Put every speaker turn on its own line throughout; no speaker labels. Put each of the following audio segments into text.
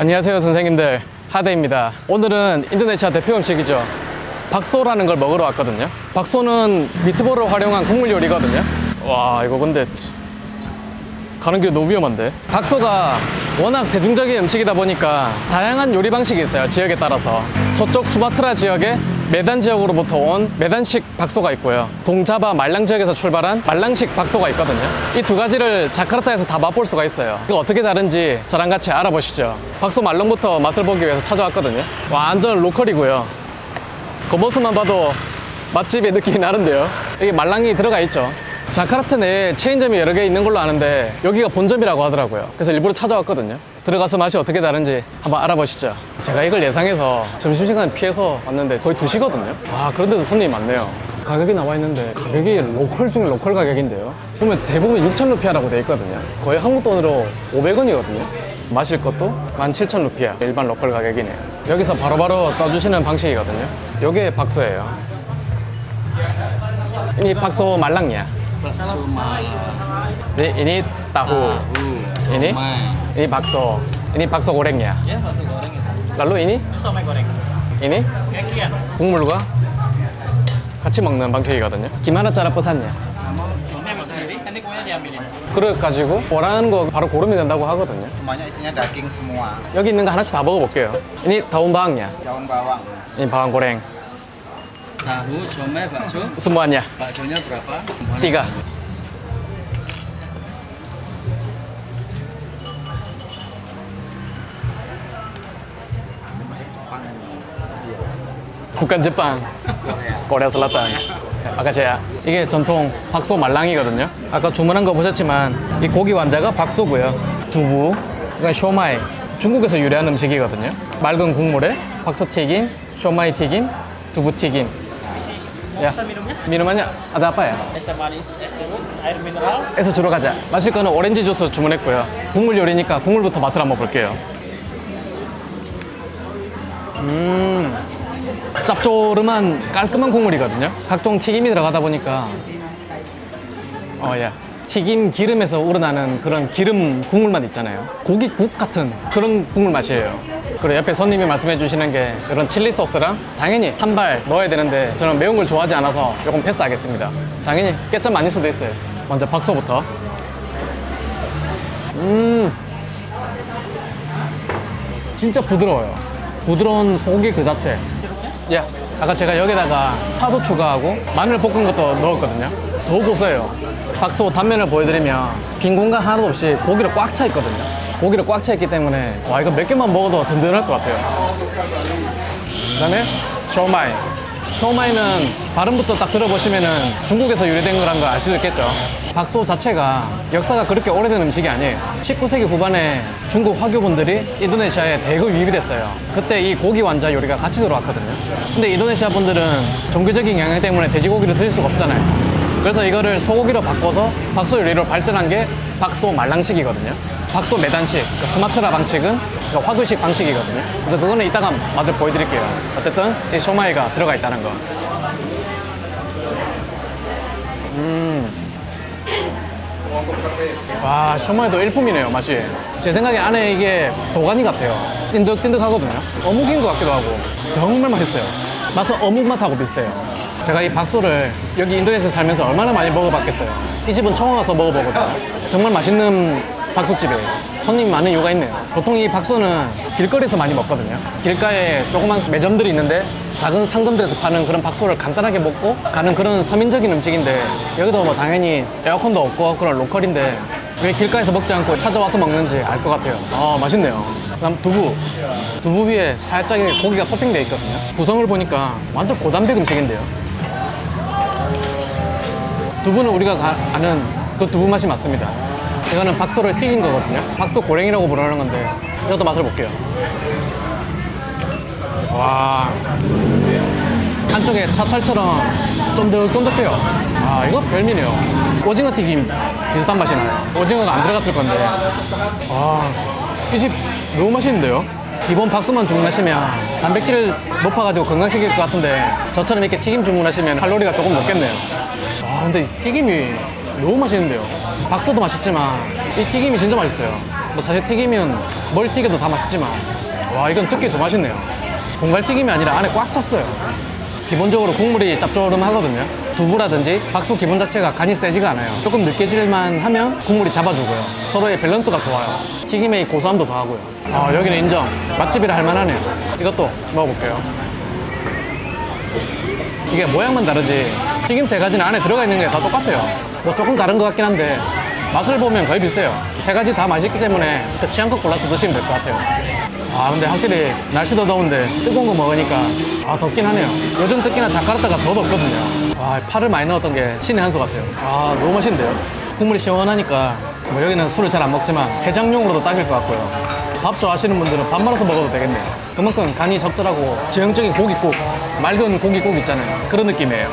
안녕하세요 선생님들. 하대입니다. 오늘은 인도네시아 대표 음식이죠. 박소라는 걸 먹으러 왔거든요. 박소는 미트볼을 활용한 국물 요리거든요. 와 이거 근데 가는 길이 너무 위험한데? 박소가 워낙 대중적인 음식이다 보니까 다양한 요리 방식이 있어요 지역에 따라서. 서쪽 수마트라 지역의 메단 지역으로부터 온 메단식 박소가 있고요. 동자바 말랑 지역에서 출발한 말랑식 박소가 있거든요. 이 두 가지를 자카르타에서 다 맛볼 수가 있어요. 이거 어떻게 다른지 저랑 같이 알아보시죠. 박소 말랑부터 맛을 보기 위해서 찾아왔거든요. 완전 로컬이고요. 겉모습만 봐도 맛집의 느낌이 나는데요. 여기 말랑이 들어가 있죠. 자카르타 내에 체인점이 여러 개 있는 걸로 아는데 여기가 본점이라고 하더라고요. 그래서 일부러 찾아왔거든요 들어가서 맛이 어떻게 다른지 한번 알아보시죠. 제가 이걸 예상해서 점심시간 피해서 왔는데 거의 2시거든요. 와 그런데도 손님이 많네요. 가격이 나와 있는데 가격이 로컬 중에 로컬 가격인데요. 보면 대부분 6천 루피아라고 돼 있거든요. 거의 한국 돈으로 500원이거든요. 마실 것도 17,000 루피아. 일반 로컬 가격이네요. 여기서 바로바로 떠주시는 방식이거든요. 요게 박소예요. Ini, ini tahu.
tahu
Ini?
somai.
Ini bakso. Ini bakso gorengnya.
ya bakso goreng itu
Lalu ini?
somai goreng
ini
kakian
국물과 같이 먹는 방식이거든요.
Kuahnya diambilin
그릇 가지고 원하는 거 바로 고르면 된다고 하거든요.
Semuanya isinya daging semua.
여기 있는 거 하나씩 다 먹어볼게요. Ini daun bawangnya.
Daun bawang.
Ini bawang goreng.
tahu somai bakso
Semuanya.
baksonya berapa
Tiga.
Korea
Selatan. 아까제야 이게 전통 박소 말랑이거든요. 아까 주문한 거 보셨지만 이 고기 완자가 박소고요. 두부, 이건 쇼마이. 중국에서 유래한 음식이거든요. 맑은 국물에 박소 튀김, 쇼마이 튀김, 두부 튀김.
teh manis es jeruk air mineral
에서 주러 가자. 마실 거는 오렌지 주스 주문했고요. 국물 요리니까 국물부터 맛을 한번 볼게요. 음, 짭조름한 깔끔한 국물이거든요. 각종 튀김이 들어가다 보니까, 어, 예. 튀김 기름에서 우러나는 그런 기름 국물 맛 있잖아요. 고기국 같은 그런 국물 맛이에요. 그리고 옆에 손님이 말씀해 주시는 게 이런 칠리 소스랑 당연히 한 발 넣어야 되는데 저는 매운 걸 좋아하지 않아서 조금 패스하겠습니다. 당연히 깨점 많을 수도 있어요. 먼저 박소부터. 음, 진짜 부드러워요. 부드러운 소고기 그 자체. 야, 아까 제가 여기다가 파도 추가하고 마늘 볶은 것도 넣었거든요. 더 고소해요. 박소 단면을 보여드리면 빈 공간 하나도 없이 고기를 꽉차 있거든요. 고기를 꽉차 있기 때문에 와 이거 몇 개만 먹어도 든든할 것 같아요. 그 다음에 쇼마이. 쇼마이는 발음부터 딱 들어보시면은 중국에서 유래된 거란 걸 알 수 있겠죠. 박소 자체가 역사가 그렇게 오래된 음식이 아니에요. 19세기 후반에 중국 화교분들이 인도네시아에 대거 유입이 됐어요. 그때 이 고기 완자 요리가 같이 들어왔거든요. 근데 인도네시아 분들은 종교적인 영향 때문에 돼지고기를 드실 수가 없잖아요. 그래서 이거를 소고기로 바꿔서 박소 요리로 발전한 게 박소 말랑식이거든요. 박소 매단식, 그 수마트라 방식은 그 화교식 방식이거든요. 그래서 그거는 이따가 마저 보여드릴게요. 어쨌든 이 쇼마이가 들어가 있다는 거. 와, 쇼마이도 일품이네요, 맛이. 제 생각에 안에 이게 도가니 같아요. 찐득찐득하거든요. 어묵인 것 같기도 하고. 정말 맛있어요. 맛은 어묵 맛하고 비슷해요. 제가 이 박소를 여기 인도네시아 살면서 얼마나 많이 먹어봤겠어요. 이 집은 처음 와서 먹어보거든요. 정말 맛있는 박소집이에요. 손님이 많은 이유가 있네요. 보통 이 박소는 길거리에서 많이 먹거든요. 길가에 조그만 매점들이 있는데 작은 상점들에서 파는 그런 박소를 간단하게 먹고 가는 그런 서민적인 음식인데 여기도 뭐 당연히 에어컨도 없고 그런 로컬인데 왜 길가에서 먹지 않고 찾아와서 먹는지 알 것 같아요. 아 맛있네요. 그다음 두부. 두부 위에 살짝 고기가 토핑되어 있거든요. 구성을 보니까 완전 고단백 음식인데요. 두부는 우리가 가- 아는 그 두부 맛이 맞습니다. 이거는 박소를 튀긴 거거든요. 박소 고랭이라고 부르는 건데 이것도 맛을 볼게요. 와 한쪽에 찹쌀처럼 쫀득쫀득해요. 아 이거 별미네요. 오징어 튀김 비슷한 맛이 나요. 오징어가 안 들어갔을 건데 아이 집 너무 맛있는데요. 기본 박수만 주문하시면 단백질 높아가지고 건강식일 것 같은데 저처럼 이렇게 튀김 주문하시면 칼로리가 조금 높겠네요. 아 근데 이 튀김이 너무 맛있는데요. 박소도 맛있지만 이 튀김이 진짜 맛있어요. 뭐 사실 튀기면 뭘 튀겨도 다 맛있지만 와 이건 특히 더 맛있네요. 공갈 튀김이 아니라 안에 꽉 찼어요. 기본적으로 국물이 짭조름하거든요. 두부라든지 박소 기본 자체가 간이 세지가 않아요. 조금 느껴질만 하면 국물이 잡아주고요. 서로의 밸런스가 좋아요. 튀김의 이 고소함도 더하고요. 아, 여기는 인정. 맛집이라 할 만하네요. 이것도 먹어볼게요. 이게 모양만 다르지 튀김 세 가지는 안에 들어가 있는 게 다 똑같아요. 뭐 조금 다른 것 같긴 한데 맛을 보면 거의 비슷해요. 세 가지 다 맛있기 때문에 그 취향껏 골라서 드시면 될 것 같아요. 아 근데 확실히 날씨도 더운데 뜨거운 거 먹으니까 아 덥긴 하네요. 요즘 특히나 자카르타가 더 덥거든요. 와 파를 많이 넣었던 게 신의 한 수 같아요. 아 너무 맛있는데요. 국물이 시원하니까 뭐 여기는 술을 잘 안 먹지만 해장용으로도 딱일 것 같고요. 밥 좋아하시는 분들은 밥 말아서 먹어도 되겠네요. 그만큼 간이 적절하고 전형적인 고깃국, 맑은 고깃국 있잖아요. 그런 느낌이에요.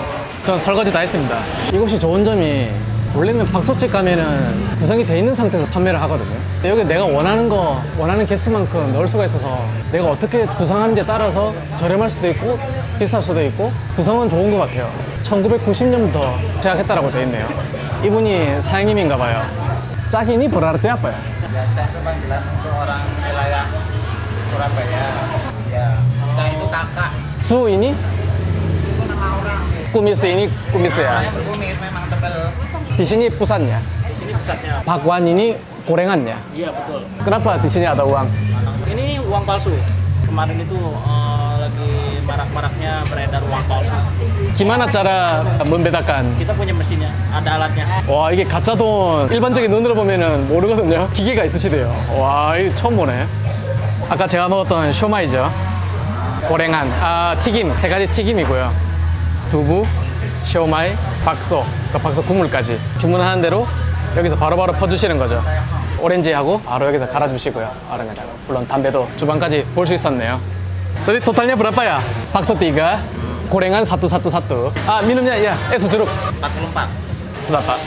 전 설거지 다 했습니다. 이곳이 좋은 점이 원래는 박소집 가면은 구성이 돼 있는 상태에서 판매를 하거든요. 근데 여기 내가 원하는 거, 원하는 개수만큼 넣을 수가 있어서 내가 어떻게 구성하는지에 따라서 저렴할 수도 있고 비쌀 수도 있고 구성은 좋은 것 같아요. 1990년부터 제작했다라고 돼 있네요. 이분이 사장님인가 봐요. 짝이니
orang wilayah Surabaya. Ya. Cah itu kakak.
수 ini? kumis ini kumis ya.
Namanya kumis memang tebel.
Di sini pusatnya.
Di sini pusatnya.
Bakwan ini gorengannya.
Iya betul.
Kenapa di sini ada uang?
Ini uang palsu. Kemarin itu eh, lagi marak-maraknya beredar uang palsu.
Gimana cara membedakan?
Kita punya mesinnya, ada alatnya.
와 이게 가짜 돈 일반적인 눈으로 보면은 모르거든요. 기계가 있으시대요. 와 이거 처음 보네. 아까 제가 먹었던 쇼마이죠. 고랭한 아 튀김 세 가지 튀김이고요. 두부, 쇼마이, 박소, 그 박소 국물까지 주문하는 대로 여기서 바로 바로 퍼주시는 거죠. 오렌지하고 바로 여기서 갈아주시고요. 얼음에다가 물론 담배도 주방까지 볼 수 있었네요. Tadi totalnya berapa ya? Bakso tiga, gorengan satu satu satu. Ah minumnya ya, es jeruk.
44.
수다 pak.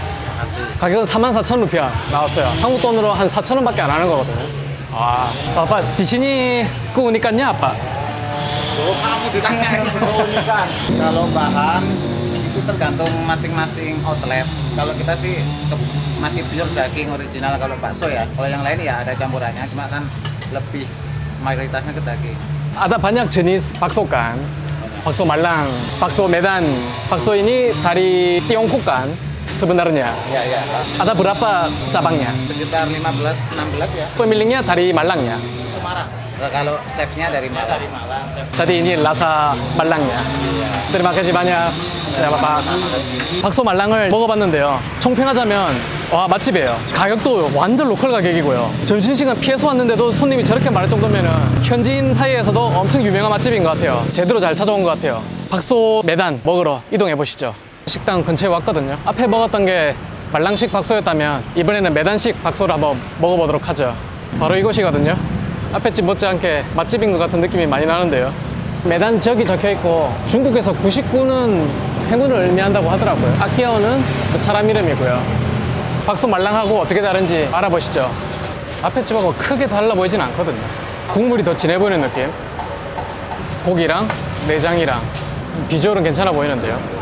Kasih.
가격은 44,000 루피아 나왔어요. 한국 돈으로 한 4,000원밖에 안 하는 거거든요. Wah, Pak di sini keunikannya apa?
Oh, kamu ditanya keunikan. Kalau bahan itu tergantung masing-masing outlet. Kalau kita sih masih pure daging original kalau bakso ya. Kalau yang lain ya ada campurannya, cuma kan lebih mayoritasnya ke daging.
Ada banyak jenis bakso kan? Bakso Malang, bakso Medan. Bakso ini dari Tiongkok kan? Sebenarnya.
Ya ya.
Ada berapa cabangnya?
Sekitar 15 16 ya.
Pemiliknya dari Malang ya.
Semarang.
Kalau chefnya dari Malang.
Dari Malang.
Jadi ini rasa Malangnya. Terima kasih banyak. 네, 바빠. 박소 말랑을 먹어봤는데요. 총평하자면 와 맛집이에요. 가격도 완전 로컬 가격이고요. 점심시간 피해서 왔는데도 손님이 저렇게 많을 정도면 현지인 사이에서도 엄청 유명한 맛집인 것 같아요. 제대로 잘 찾아온 것 같아요. 박소 매단 먹으러 이동해 보시죠. 식당 근처에 왔거든요. 앞에 먹었던 게 말랑식 박소였다면 이번에는 매단식 박소를 한번 먹어보도록 하죠. 바로 이곳이거든요. 앞에 집 못지않게 맛집인 것 같은 느낌이 많이 나는데요. 매단 지역이 적혀 있고 중국에서 99는 행운을 의미한다고 하더라고요. 아키아오는 사람 이름이고요. 박소 말랑하고 어떻게 다른지 알아보시죠. 앞에 집하고 크게 달라 보이진 않거든요. 국물이 더 진해 보이는 느낌. 고기랑 내장이랑 비주얼은 괜찮아 보이는데요.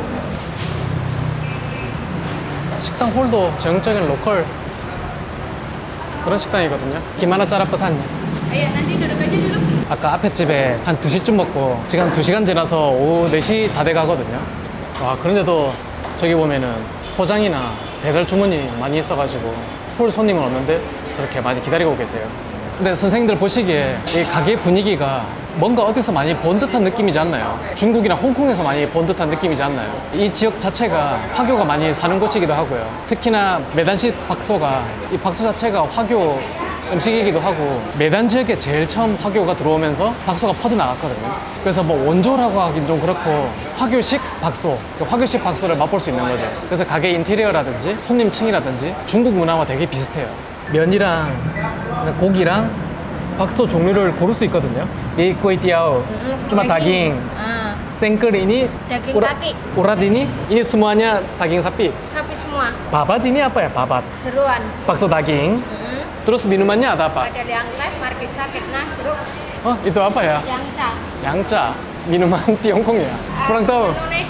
식당 홀도 전형적인 로컬 그런 식당이거든요. 김하나 짜라빠산. 아까 앞에 집에 한 2시쯤 먹고 지금 한 2시간 지나서 오후 4시 다 돼 가거든요. 와, 그런데도 저기 보면은 포장이나 배달 주문이 많이 있어가지고 홀 손님은 없는데 저렇게 많이 기다리고 계세요. 근데 선생님들 보시기에 이 가게 분위기가 뭔가 어디서 많이 본 듯한 느낌이지 않나요? 중국이나 홍콩에서 많이 본 듯한 느낌이지 않나요? 이 지역 자체가 화교가 많이 사는 곳이기도 하고요. 특히나 매단식 박소가 이 박소 자체가 화교 음식이기도 하고 매단 지역에 제일 처음 화교가 들어오면서 박소가 퍼져나갔거든요. 그래서 뭐 원조라고 하긴 좀 그렇고 화교식 박소, 그 화교식 박소를 맛볼 수 있는 거죠. 그래서 가게 인테리어라든지 손님층이라든지 중국 문화와 되게 비슷해요. 면이랑 고기랑 박소 종류를 고를 수 있거든요. 이 kuitiao, cuma daging,
Ah,
생글 ini,
Daging
ura-
kaki.
urat ini, ini semuanya daging sapi.
sapi semua.
Babat ini apa ya? Babat.
Seruan.
Bakso daging.
Mm.
Terus minumannya ada apa?
Ada yang leh, markisa, kitna, jeruk,
Oh, itu apa ya?
yang ca.
양짜 미누만 kurang tahu
Anu nih.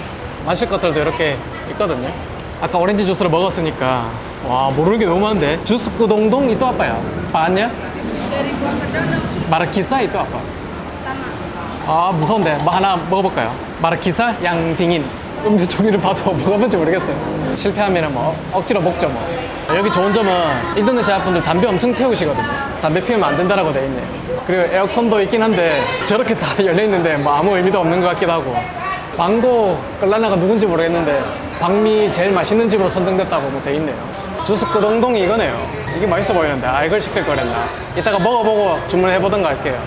마실 것들도 이렇게 있거든요 아까 오렌지 주스를 먹었으니까 와 모르는 게 너무 많은데 주스? Bahannya?
Dari buah kedondong
마르키사 itu apa?
sama.
아 무서운데 뭐 하나 먹어볼까요? 마르키사 양 딩인 음료 종이를 봐도 뭐가 뭔지 모르겠어요 실패하면 뭐 억지로 먹죠 뭐 여기 좋은 점은 인도네시아 분들 담배 엄청 태우시거든요 담배 피우면 안 된다라고 돼 있네요 그리고 에어컨도 있긴 한데 저렇게 다 열려있는데 뭐 아무 의미도 없는 것 같기도 하고 방고 끌라나가 누군지 모르겠는데 방미 제일 맛있는 집으로 선정됐다고 뭐 돼 있네요 주스 끄동동이 이거네요. 이게 맛있어 보이는데. 아 이걸 시킬 거랬나. 이따가 먹어보고 주문해보던가 할게요.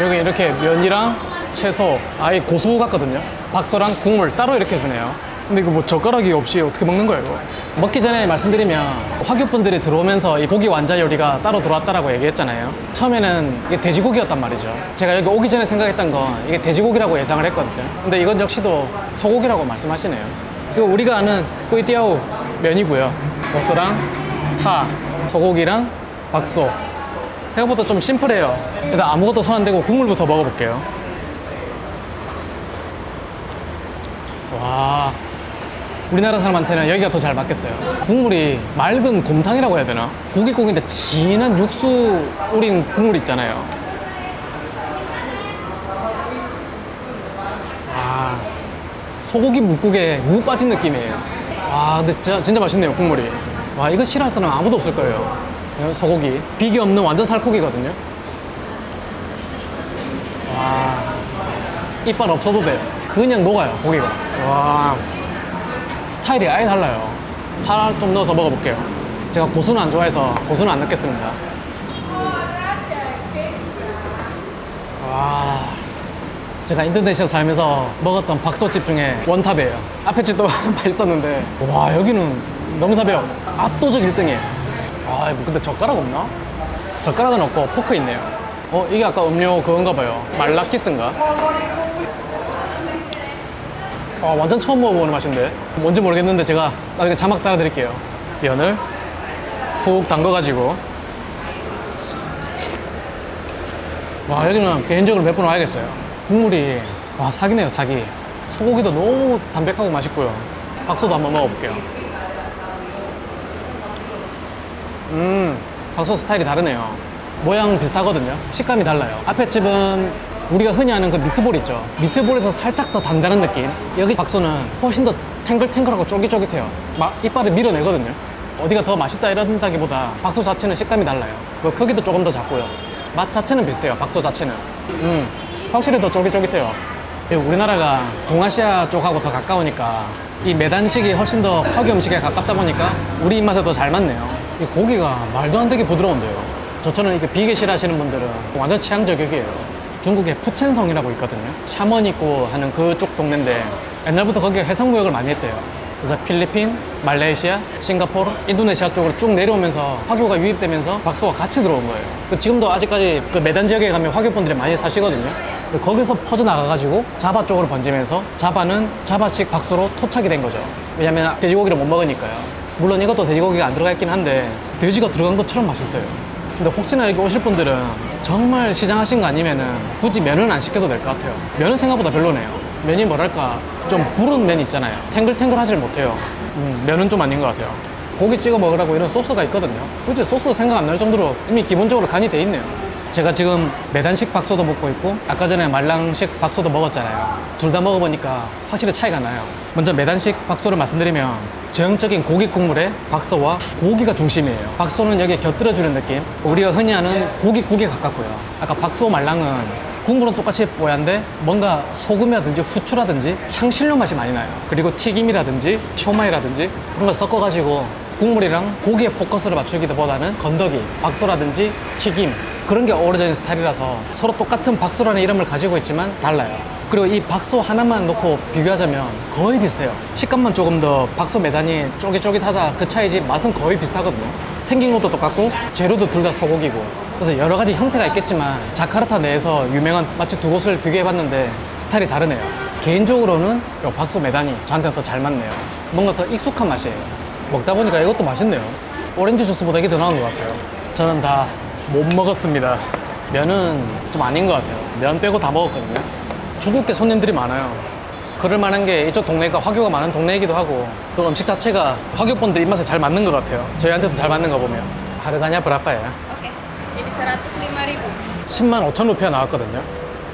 여기 이렇게 면이랑 채소 아예 고수 같거든요. 박소랑 국물 따로 이렇게 주네요. 근데 이거 뭐 젓가락이 없이 어떻게 먹는 거예요 이거 먹기 전에 말씀드리면 화교분들이 들어오면서 이 고기 완자 요리가 따로 들어왔다라고 얘기했잖아요. 처음에는 이게 돼지고기였단 말이죠. 제가 여기 오기 전에 생각했던 건 이게 돼지고기라고 예상을 했거든요. 근데 이건 역시도 소고기라고 말씀하시네요. 그리고 우리가 아는 꾸이띠아우 면이고요. 고수랑 파 소고기랑 박소. 생각보다 좀 심플해요. 일단 아무것도 손 안 대고 국물부터 먹어볼게요. 와, 우리나라 사람한테는 여기가 더 잘 맞겠어요. 국물이 맑은 곰탕이라고 해야 되나? 고기고기인데 진한 육수 우린 국물 있잖아요. 아, 소고기 묵국에 무 빠진 느낌이에요. 와, 근데 진짜, 진짜 맛있네요, 국물이. 와, 이거 싫어할 사람 아무도 없을 거예요. 소고기. 비계 없는 완전 살코기거든요. 와, 이빨 없어도 돼요. 그냥 녹아요, 고기가. 와, 스타일이 아예 달라요. 파좀 넣어서 먹어볼게요. 제가 고수는 안 좋아해서 고수는 안 넣겠습니다. 와, 제가 인도네시아 살면서 먹었던 박소집 중에 원탑이에요. 앞에 집도 맛있었는데, 와, 여기는 넘사벽 압도적 1등이에요. 아, 뭐 근데 젓가락 없나? 젓가락은 없고 포크 있네요. 어, 이게 아까 음료 그건가 봐요. 말라키스인가? 아, 완전 처음 먹어보는 맛인데. 뭔지 모르겠는데 제가 나중에 자막 따라 드릴게요. 면을 푹 담궈가지고. 와, 여기는 개인적으로 몇 번 와야겠어요. 국물이, 와, 사기네요, 사기. 소고기도 너무 담백하고 맛있고요. 박소도 한번 먹어볼게요. 음, 박소 스타일이 다르네요. 모양 비슷하거든요. 식감이 달라요. 앞에 집은 우리가 흔히 아는 그 미트볼 있죠. 미트볼에서 살짝 더 단단한 느낌. 여기 박소는 훨씬 더 탱글탱글하고 쫄깃쫄깃해요. 막 이빨을 밀어내거든요. 어디가 더 맛있다 이런다기보다 박소 자체는 식감이 달라요. 그 크기도 조금 더 작고요. 맛 자체는 비슷해요. 박소 자체는. 음, 확실히 더 쫄깃쫄깃해요. 이 우리나라가 동아시아 쪽하고 더 가까우니까 이 매단식이 훨씬 더 화교 음식에 가깝다 보니까 우리 입맛에 더 잘 맞네요. 이 고기가 말도 안 되게 부드러운데요. 저처럼 이렇게 비계 싫어하시는 분들은 완전 취향 저격이에요. 중국에 푸첸성이라고 있거든요. 샤먼 있고 하는 그쪽 동네인데 옛날부터 거기에 해상무역을 많이 했대요. 그래서 필리핀, 말레이시아, 싱가포르, 인도네시아 쪽으로 쭉 내려오면서 화교가 유입되면서 박소가 같이 들어온 거예요. 그 지금도 아직까지 그 매단 지역에 가면 화교분들이 많이 사시거든요. 그 거기서 퍼져나가가지고 자바 쪽으로 번지면서 자바는 자바식 박소로 토착이 된 거죠. 왜냐면 돼지고기를 못 먹으니까요. 물론 이것도 돼지고기가 안 들어가 있긴 한데 돼지가 들어간 것처럼 맛있어요. 근데 혹시나 여기 오실 분들은 정말 시장하신 거 아니면은 굳이 면은 안 시켜도 될 것 같아요. 면은 생각보다 별로네요. 면이 뭐랄까 좀 부른 면 있잖아요. 탱글탱글 하질 못해요. 음, 면은 좀 아닌 것 같아요. 고기 찍어 먹으라고 이런 소스가 있거든요. 굳이 소스 생각 안 날 정도로 이미 기본적으로 간이 돼 있네요. 제가 지금 매단식 박소도 먹고 있고 아까 전에 말랑식 박소도 먹었잖아요. 둘 다 먹어보니까 확실히 차이가 나요. 먼저 매단식 박소를 말씀드리면 전형적인 고기 국물에 박소와 고기가 중심이에요. 박소는 여기에 곁들여주는 느낌. 우리가 흔히 아는 고기국에 가깝고요. 아까 박소 말랑은 국물은 똑같이 뽀얀데 뭔가 소금이라든지 후추라든지 향신료 맛이 많이 나요. 그리고 튀김이라든지 쇼마이라든지 그런 걸 섞어가지고 국물이랑 고기의 포커스를 맞추기보다는 건더기, 박소라든지 튀김 그런 게 있는 스타일이라서 서로 똑같은 박소라는 이름을 가지고 있지만 달라요. 그리고 이 박소 하나만 놓고 비교하자면 거의 비슷해요. 식감만 조금 더 박소 매단이 쫄깃쫄깃하다 그 차이지 맛은 거의 비슷하거든요. 생긴 것도 똑같고 재료도 둘 다 소고기고 그래서 여러 가지 형태가 있겠지만 자카르타 내에서 유명한 마치 두 곳을 비교해봤는데 스타일이 다르네요. 개인적으로는 이 박소 매단이 저한테 더 잘 맞네요. 뭔가 더 익숙한 맛이에요. 먹다 보니까 이것도 맛있네요. 오렌지 주스보다 이게 더 나은 것 같아요. 저는 다 못 먹었습니다. 면은 좀 아닌 것 같아요. 면 빼고 다 먹었거든요. 중국계 손님들이 많아요. 그럴 만한 게 이쪽 동네가 화교가 많은 동네이기도 하고 또 음식 자체가 화교 분들 입맛에 잘 맞는 것 같아요. 저희한테도 잘 맞는 거 보면. 하르가냐 브라빠야.
Oke. Jadi 105.000.
10만 5천 루피아 나왔거든요.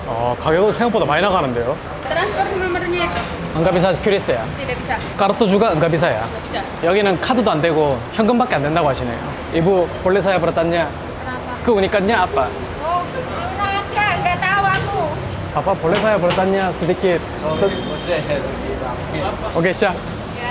어, 가격은 생각보다 많이 나가는데요.
Transfer nomornya itu.
응가비사 큐리스야.
Tidak bisa.
까르토주가 응가비사야.
Nggak bisa.
여기는 카드도 안 되고 현금밖에 안 된다고 하시네요. 이부 볼레사야 브라탄냐?
Kenapa?
그 우니까냐 아빠.
Oh, rahasia. Nggak tahu aku.
아빠 볼레사야 브라탄냐 스디킷. 오케이 시작.
Ya.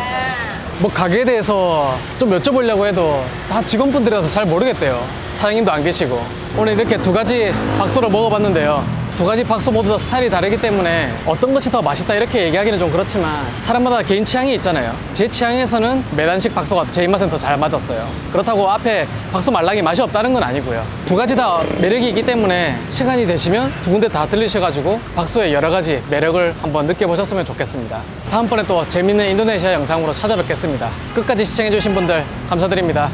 뭐 가게에 대해서 좀 여쭤보려고 해도 다 직원분들이라서 잘 모르겠대요. 사장님도 안 계시고. 오늘 이렇게 두 가지 박소를 먹어봤는데요. 두 가지 박소 모두 다 스타일이 다르기 때문에 어떤 것이 더 맛있다 이렇게 얘기하기는 좀 그렇지만 사람마다 개인 취향이 있잖아요. 제 취향에서는 매단식 박소가 제 입맛엔 더 잘 맞았어요. 그렇다고 앞에 박소 말랑이 맛이 없다는 건 아니고요. 두 가지 다 매력이 있기 때문에 시간이 되시면 두 군데 다 들리셔가지고 박소의 여러 가지 매력을 한번 느껴보셨으면 좋겠습니다. 다음번에 또 재밌는 인도네시아 영상으로 찾아뵙겠습니다. 끝까지 시청해주신 분들 감사드립니다.